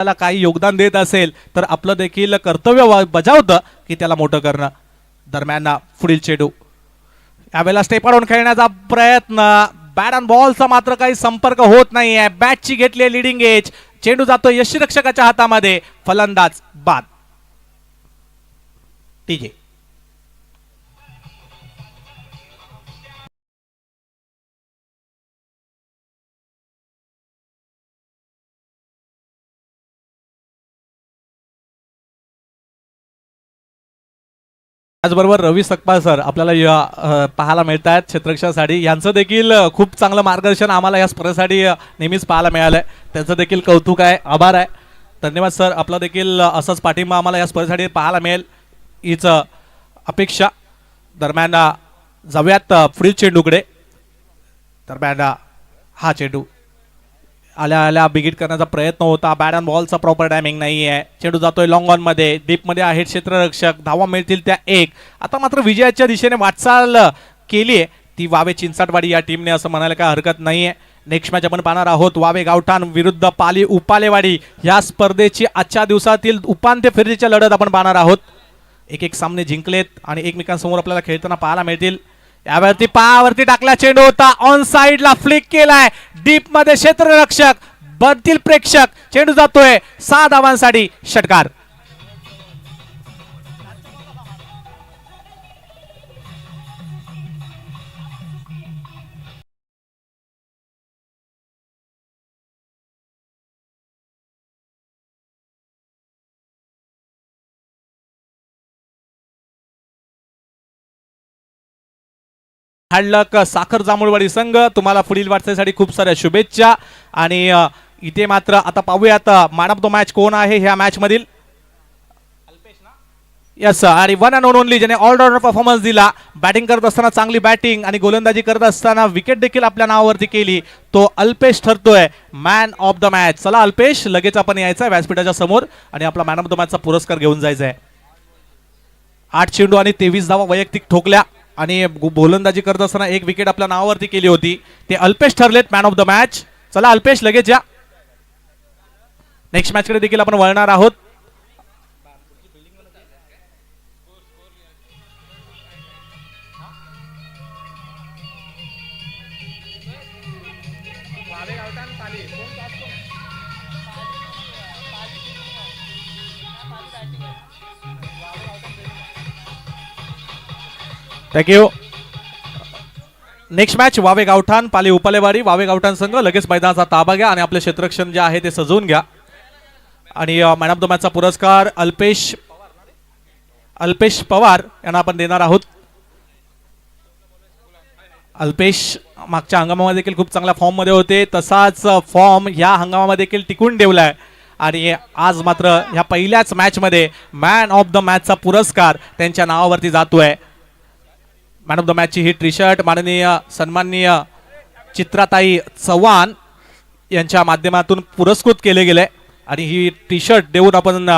त्याला काही योगदान देत असेल तर आपलं देखील कर्तव्य बजावतं की त्याला मोठं करणं. दरम्यान पुढील चेडू. यावेळेला स्टेप काढून खेळण्याचा प्रयत्न. बॅट अँड बॉलचा मात्र काही संपर्क होत नाही आहे बॅटची घेतली लिडिंग एज चेंडू जातो यष्टीरक्षकाच्या हातामध्ये. फलंदाज बाद. ठीक त्याचबरोबर रवी सकपाळ सर आपल्याला या, पाहायला मिळत आहेत क्षेत्ररक्षणासाठी यांचं देखील खूप चांगलं मार्गदर्शन आम्हाला या स्पर्धेसाठी नेहमीच पाहायला मिळालं आहे त्यांचं देखील कौतुक आहे. आभार आहे. धन्यवाद सर. आपला देखील असाच असंच पाठिंबा आम्हाला या स्पर्धेसाठी पाहायला मिळेल. हीच अपेक्षा. दरम्यान जाऊयात पुढील चेंडूकडे. दरम्यान हा चेंडू. आल्या आल्या बिगिट करण्याचा प्रयत्न होता. बॅट अँड बॉलचा प्रॉपर टायमिंग नाही आहे चेंडू जातोय लॉंग ऑनमध्ये. डीपमध्ये आहे क्षेत्ररक्षक. धावा मिळतील त्या एक. आता मात्र विजयाच्या दिशेने वाटचाल केली आहे. ती वावे चिंचाटवाडी या टीमने असं म्हणायला काय हरकत नाही आहे नेक्स्ट मॅच आपण पाहणार आहोत. वावे गावठाण विरुद्ध पाली उपालेवाडी. या स्पर्धेची आजच्या दिवसातील उपांत्य फेरीच्या लढत आपण पाहणार आहोत. एक एक सामने जिंकलेत आणि एकमेकांसमोर आपल्याला खेळताना पाहायला मिळतील. यावरती पायावरती टाकला चेंडू होता. ऑन साइडला फ्लिक केलाय. डीपमध्ये क्षेत्ररक्षक बनतील प्रेक्षक. चेंडू जातोय. सहा धावांसाठी षटकार. हॅडलक साखर जांभूळवाडी संघ तुम्हाला पुढील वाटचालीसाठी खूप साऱ्या शुभेच्छा. आणि इथे मात्र आता पाहूयात मॅन ऑफ द मॅच कोण आहे ह्या मॅच मधील यस आणि वन अँड ओनली ज्याने ऑलराऊंडर परफॉर्मन्स दिला बॅटिंग करत असताना चांगली बॅटिंग आणि गोलंदाजी करत असताना विकेट देखील आपल्या नावावरती केली तो अल्पेश ठरतोय मॅन ऑफ द मॅच चला अल्पेश लगेच आपण यायचं आहे व्यासपीठाच्या समोर आणि आपला मॅन ऑफ द मॅचचा पुरस्कार घेऊन जायचा आहे आठ चेंडू आणि तेवीस धावा वैयक्तिक ठोकल्या. आणि गोलंदाजी करत असताना एक विकेट आपल्या नावावरती केली होती. ते अल्पेश ठरलेत मॅन ऑफ द मॅच चला अल्पेश लगेच या. नेक्स्ट मॅच कडे देखील आपण वळणार आहोत. Thank you next match Vave Gavthan Pali Upalewadi Vave Gavthan संघ लगेच मैदानाचा ताबा घ्या आणि आपले क्षेत्ररक्षण जे आहे ते सजवून घ्या. आणि मॅन ऑफ द मॅचचा पुरस्कार अल्पेश अल्पेश पवार यांना आपण देणार आहोत. अल्पेश मागच्या हंगामामध्ये देखील खूप चांगल्या फॉर्ममध्ये होते. तसाच फॉर्म ह्या हंगामामध्ये देखील टिकून ठेवलाय. आणि आज मात्र ह्या पहिल्याच मॅचमध्ये मॅन ऑफ द मॅचचा पुरस्कार त्यांच्या नावावरती जातोय. मॅन ऑफ द मॅचची ही टी शर्ट माननीय सन्माननीय चित्राताई चव्हाण यांच्या माध्यमातून पुरस्कृत केले गेले. आणि ही टी शर्ट देऊन आपण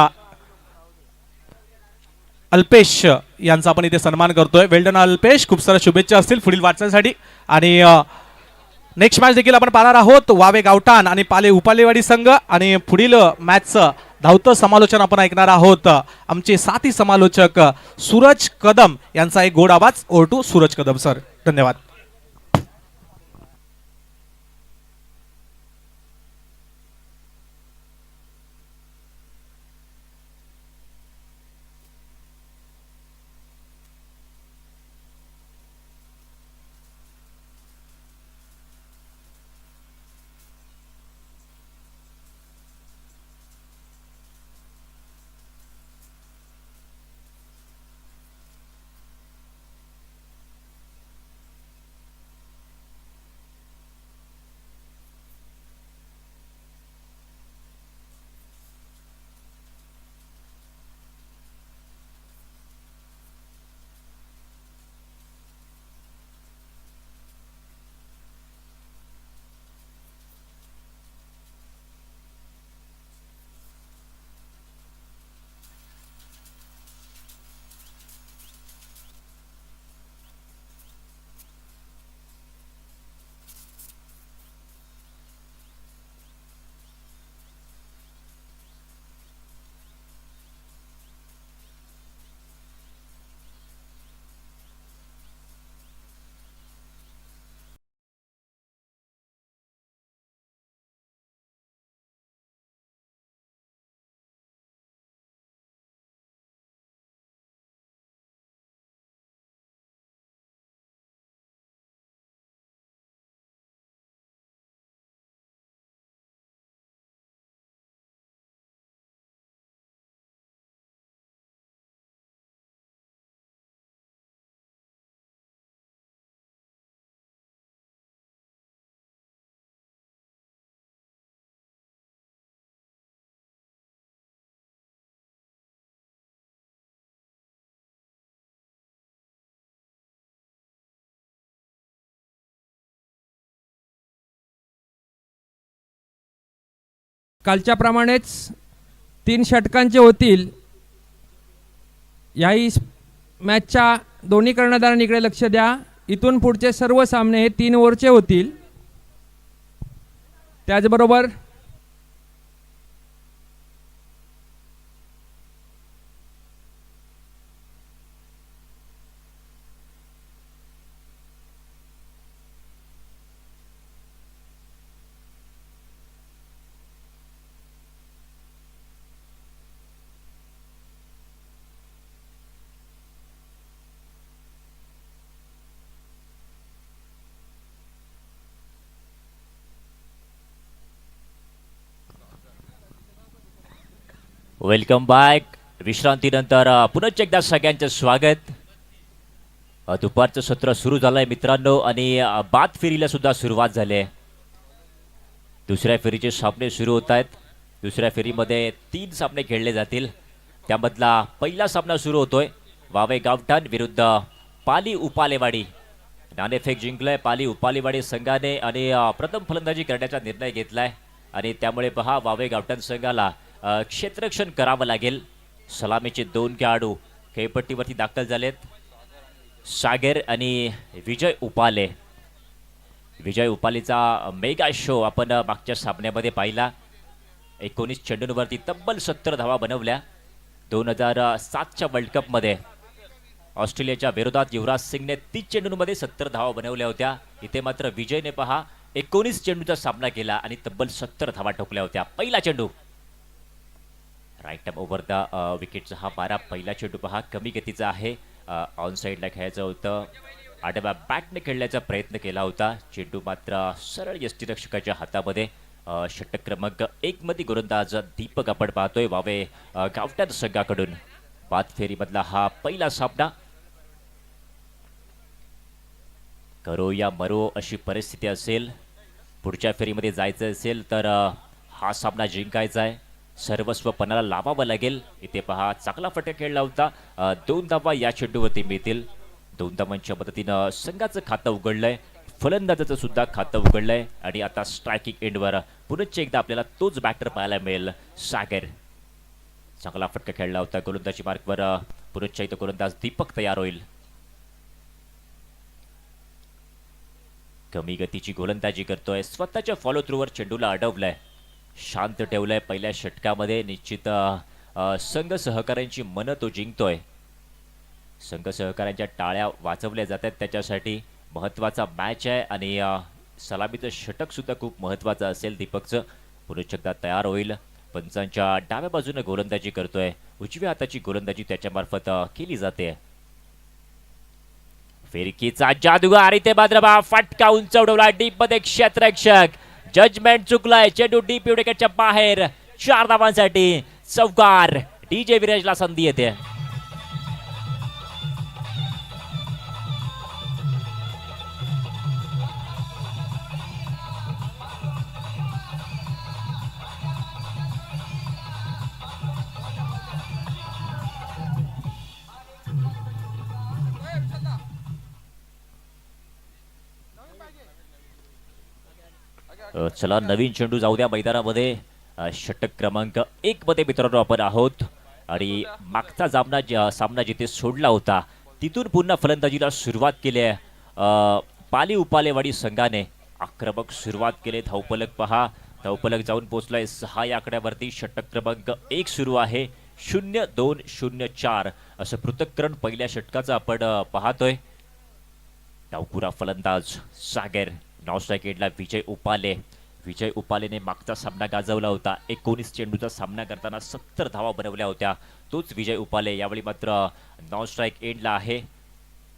अल्पेश यांचा आपण इथे सन्मान करतोय. Well done Alpesh. खूप साऱ्या शुभेच्छा असतील पुढील वाटचालीसाठी. आणि नेक्स्ट मॅच देखील आपण पाहणार आहोत. वावे गावठाण आणि पाले उपालेवाडी संघ. आणि पुढील मॅचचं धावतं समालोचन आपण ऐकणार आहोत. आमचे साथी समालोचक सूरज कदम यांचा एक गोड आवाज. Over to Suraj Kadam sir. धन्यवाद. कालच्याप्रमाणेच तीन षटकांचे होतील. याही मॅचच्या दोन्ही कर्णधारांकडे लक्ष द्या. इथून पुढचे सर्व सामने हे तीन ओव्हरचे होतील. त्याचबरोबर वेलकम बॅक विश्रांतीनंतर अ, पुनश्च एकदा सगळ्यांचं स्वागत. दुपारचं सत्र सुरू झालंय मित्रांनो आणि बाद फेरीला सुद्धा सुरुवात झाली आहे. दुसऱ्या फेरीचे सामने सुरू होत आहेत. दुसऱ्या फेरीमध्ये तीन सामने खेळले जातील. त्यामधला पहिला सामना सुरू होतोय. वावे गावठाण विरुद्ध पाली उपालेवाडी. नाणेफेक जिंकलंय पाली उपालेवाडी संघाने आणि प्रथम फलंदाजी करण्याचा निर्णय घेतलाय. आणि त्यामुळे पहा वावे गावठाण संघाला क्षेत्ररक्षण करावं लागेल. सलामीचे दोन खेळाडू खेळपट्टीवरती दाखल झालेत. सागर आणि विजय उपाले. विजय उपालेचा मेगा शो आपण मागच्या सामन्यामध्ये पाहिला. एकोणीस चेंडूंवरती तब्बल सत्तर धावा बनवल्या. दोन हजार सातच्या वर्ल्ड कपमध्ये ऑस्ट्रेलियाच्या विरोधात युवराज सिंगने तीस चेंडूंमध्ये सत्तर धावा बनवल्या होत्या. इथे मात्र विजयने पहा एकोणीस चेंडूचा सामना केला आणि तब्बल सत्तर धावा ठोकल्या होत्या. पहिला चेंडू राईट टाइम ओव्हर द विकेटचा हा बारा पहिला चेंडू पहा. कमी गतीचा आहे. ऑन साईडला खेळायचं होतं. आडव्या बॅटने खेळण्याचा प्रयत्न केला होता. चेंडू मात्र सरळ यष्टीरक्षकाच्या हातामध्ये. अ, षटक क्रमांक एकमध्ये गोलंदाज दीपक आपण पाहतोय. वावे गावट्यात संघाकडून. बाद फेरीमधला हा पहिला सामना. करो या मरो अशी परिस्थिती असेल. पुढच्या फेरीमध्ये जायचं असेल तर हा सामना जिंकायचा आहे. सर्वस्व पणाला लावावं लागेल. इथे पहा चांगला फटका खेळला होता. दोन धावा या चेंडूवरती मिळतील. दोन धावांच्या मदतीनं संघाचं खातं उघडलंय. फलंदाजाचं सुद्धा खातं उघडलंय. आणि आता स्ट्रायकिंग एंडवर पुनश्च एकदा आपल्याला तोच बॅटर पाहायला मिळेल. सागर. चांगला फटका खेळला होता. गोलंदाजी मार्कवर पुनश्च इथं गोलंदाज दीपक तयार होईल. कमी गतीची गोलंदाजी करतोय. स्वतःच्या फॉलो थ्रूवर चेंडूला अडवलाय. शांत ठेवलंय पहिल्या षटकामध्ये. निश्चित संघ सहकाऱ्यांची मनं तो जिंकतोय. संघ सहकाऱ्यांच्या टाळ्या वाचवल्या जात आहेत त्याच्यासाठी. महत्त्वाचा मॅच आहे आणि सलामीचं षटक सुद्धा खूप महत्त्वाचं असेल दीपकचं. पुरुष तयार होईल. पंचांच्या डाव्या बाजूने गोलंदाजी करतोय. उजव्या हाताची गोलंदाजी त्याच्यामार्फत केली जाते. फिरकीचा जादूगार इथे मात्र फटका उंच उडवला. डीपमध्ये क्षेत्ररक्षक. जजमेंट चुकलाय. चेंडू डीप विकेटच्या बाहेर. चार धावांसाठी चौकार डीजे विराजला संधी येते. चला नवीन चेंडू जाऊ द्या मैदानामध्ये. षटक क्रमांक एक मध्ये मित्रांनो आपण आहोत. आणि मागचा जामना सामना जिथे सोडला होता तिथून पुन्हा फलंदाजीला सुरुवात केली आहे. पाली उपालेवाडी संघाने आक्रमक सुरुवात केली धावपलक पहा. धावपलक जाऊन पोहोचलाय. सहा या आकड्यावरती षटक क्रमांक एक सुरू आहे. शून्य दोन शून्य चार असं पृथक्करण पहिल्या षटकाचं आपण पाहतोय. डावपुरा फलंदाज सागर. नॉस्ट्राईक विजय उपाले. विजय उपालेने मागचा सामना गाजवला होता. एकोणीस चेंडूचा सामना करताना सत्तर धावा बनवल्या होत्या. तोच विजय उपाले यावेळी मात्र नॉन स्ट्राईक एंडला आहे.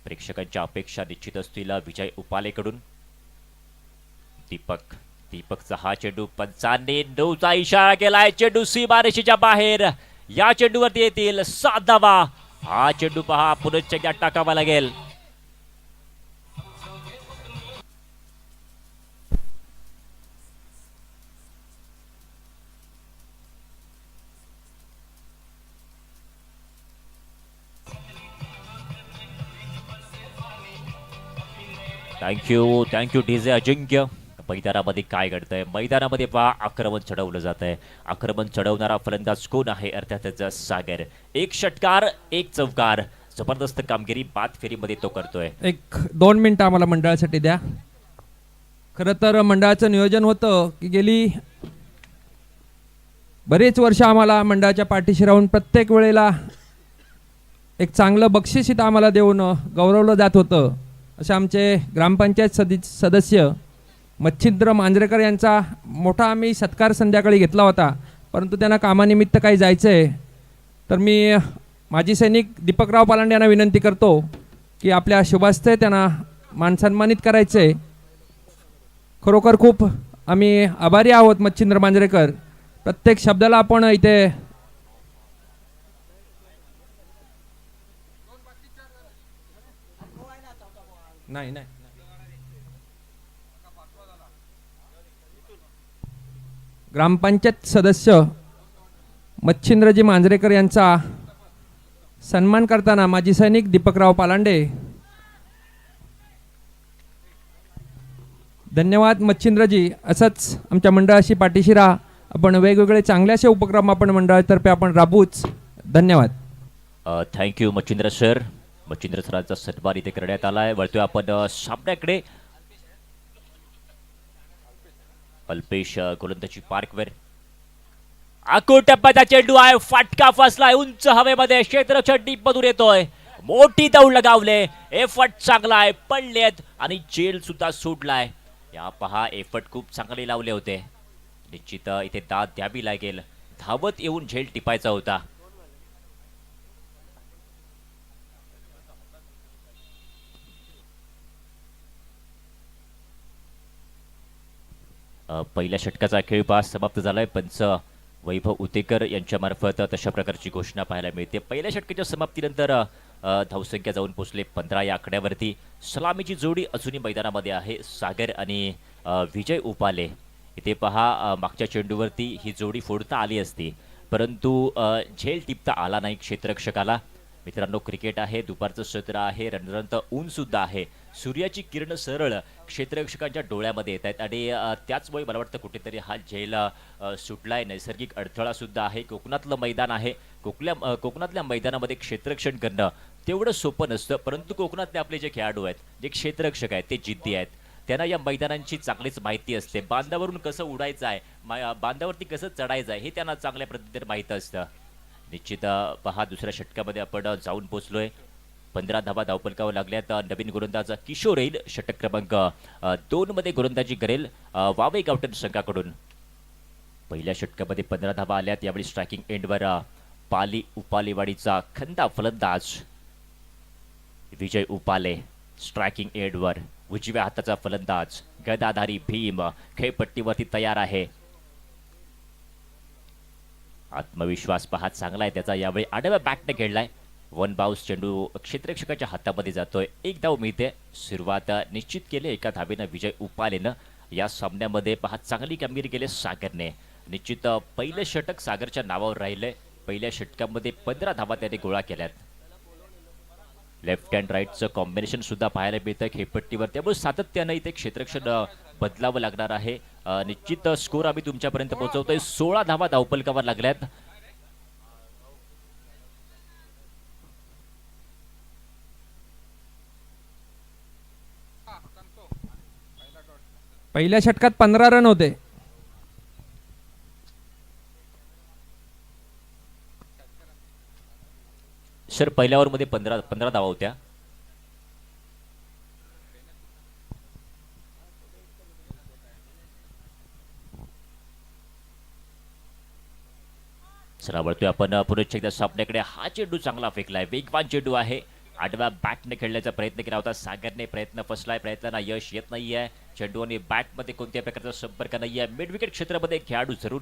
प्रेक्षकांच्या अपेक्षा निश्चित असतील विजय उपालेकडून. दीपक दीपकचा हा चेंडू पंचाने नऊचा इशारा केलाय. चेंडू सीमारेषेच्या बाहेर. या चेंडूवरती येतील सात धावा. हा चेंडू पहा पुनश्च टाकावा लागेल. थँक्यू थँक्यू डी जे अजिंक्य मैदानामध्ये काय घडतंय? मैदानामध्ये पहा आक्रमण चढवलं जात आहे आक्रमण चढवणारा फलंदाज कोण आहे? अर्थातच सागर. एक षटकार एक चौकार. जबरदस्त कामगिरी बाद फेरीमध्ये तो करतोय. एक दोन मिनटं आम्हाला मंडळासाठी द्या. खरं तर मंडळाचं नियोजन होतं की गेली बरेच वर्ष आम्हाला मंडळाच्या पाठीशी राहून प्रत्येक वेळेला एक चांगलं बक्षीस इथं आम्हाला देऊन गौरवलं जात होतं. असे आमचे ग्रामपंचायत सदि सदस्य मच्छिंद्र मांजरेकर यांचा मोठा आम्ही सत्कार संध्याकाळी घेतला होता. परंतु त्यांना कामानिमित्त काही जायचं आहे तर मी माजी सैनिक दीपकराव पालांडे यांना विनंती करतो की आपल्या शुभास्ते त्यांना मानसन्मानित करायचे आहे खरोखर खूप आम्ही आभारी आहोत मच्छिंद्र मांजरेकर. प्रत्येक शब्दाला आपण इथे नाही नाही. ग्रामपंचायत सदस्य मच्छिंद्रजी मांजरेकर यांचा सन्मान करताना माजी सैनिक दीपकराव पालांडे. धन्यवाद मच्छिंद्रजी. असंच आमच्या मंडळाशी पाठीशी राहा आपण वेगवेगळे चांगल्याशे उपक्रम आपण मंडळातर्फे आपण राबूच धन्यवाद. Thank you Machhindra sir. मच्छिंद्र सरांचा सन्मान इथे करण्यात आलाय. वळतोय आपण सामन्याकडे. अल्पेश अ, गोलंदाजी पार्कवर. आकू टप्प्याचा चेंडू आहे. फाटका फसलाय. उंच हवेमध्ये क्षेत्ररक्षण डीप मधून येतोय. मोठी दौड लगावले. एफर्ट चांगला आहे. पडलेत आणि जेल सुद्धा सोडलाय. या पहा एफर्ट खूप चांगले लावले होते. निश्चित इथे दाद द्यावी लागेल. धावत येऊन झेल टिपायचा होता. पहिल्या षटकाचा खेळ पास समाप्त झालाय. पंच वैभव उतेकर यांच्यामार्फत तशा प्रकारची घोषणा पाहायला मिळते. पहिल्या षटकाच्या समाप्तीनंतर धावसंख्या जाऊन पोहोचले पंधरा या आकड्यावरती. सलामीची जोडी अजूनही मैदानामध्ये आहे. सागर आणि विजय उपाले. इथे पहा मागच्या चेंडूवरती ही जोडी फोडता आली असती. परंतु झेल टिपता आला नाही क्षेत्ररक्षकाला. मित्रांनो क्रिकेट आहे दुपारचं सत्र आहे रणरंत ऊन सुद्धा आहे. सूर्याची किरण सरळ क्षेत्ररक्षकांच्या डोळ्यामध्ये येत आहेत आणि त्याचमुळे मला वाटतं कुठेतरी हा झेल सुटलाय. नैसर्गिक अडथळा सुद्धा आहे. कोकणातलं मैदान आहे. कोकल्या कोकणातल्या मैदानामध्ये क्षेत्ररक्षण करणं तेवढं सोपं नसतं परंतु कोकणातले आपले जे खेळाडू आहेत जे क्षेत्ररक्षक आहेत ते जिद्दी आहेत. त्यांना या मैदानांची चांगलीच माहिती असते. बांधावरून कसं उडायचं आहे मा- बांधावरती कसं चढायचं आहे हे त्यांना चांगल्या पद्धतीने माहीत असतं. निश्चित पहा दुसऱ्या षटकामध्ये आपण जाऊन पोचलोय. पंधरा धावा धावपलकावर लागल्यात नवीन गोलंदाज किशोर येईल षटक क्रमांक दोन मध्ये गोलंदाजी करेल वावे गावटन संघाकडून. पहिल्या षटकामध्ये पंधरा धावा आल्यात यावेळी स्ट्रायकिंग एंडवर पाली उपालेवाडीचा खंदा फलंदाज. विजय उपाले स्ट्रायकिंग एंडवर उजव्या हाताचा फलंदाज. गदाधारी भीम खेळपट्टीवरती तयार आहे. आत्मविश्वास पाहत चांगला आहे. त्याचा यावेळी आडव्या बॅटने खेळलाय. वन बाउस चेंडू क्षेत्ररक्षकाच्या हातामध्ये जातोय. एक धाव मिळते सुरुवात निश्चित केली. एका धावेनं विजय उपालेनं या सामन्यामध्ये पहा चांगली कामगिरी केली सागरने. निश्चित पहिलं षटक सागरच्या नावावर राहिलंय. पहिल्या षटकामध्ये पंधरा धावा त्याने गोळा केल्यात. लेफ्ट अँड राईटचं कॉम्बिनेशन सुद्धा पाहायला मिळतं खेपट्टीवर त्यामुळे सातत्यानं इथे क्षेत्रक्षण बदलावं लागणार आहे. निश्चित स्कोर आम्ही तुमच्यापर्यंत पोहोचवतोय. सोळा धावा धावपलकावर लागल्यात. पहिल्या षटकात पंधरा रन होते. सर पहिल्या ओव्हरमध्ये पंधरा पंधरा धावा होत्या. सर आवडतोय आपण पुरुष एकदा सापण्याकडे हा चेंडू चांगला फेकलाय. वेगवान चेंडू आहे. आडव्या बॅटने खेळण्याचा प्रयत्न केला होता. सागरने प्रयत्न फसलाय प्रयत्नांना यश येत नाहीये. चेंडू आणि बॅटमध्ये कोणत्या प्रकारचा संपर्क नाहीये. मिड विकेट क्षेत्रामध्ये खेळाडू जरूर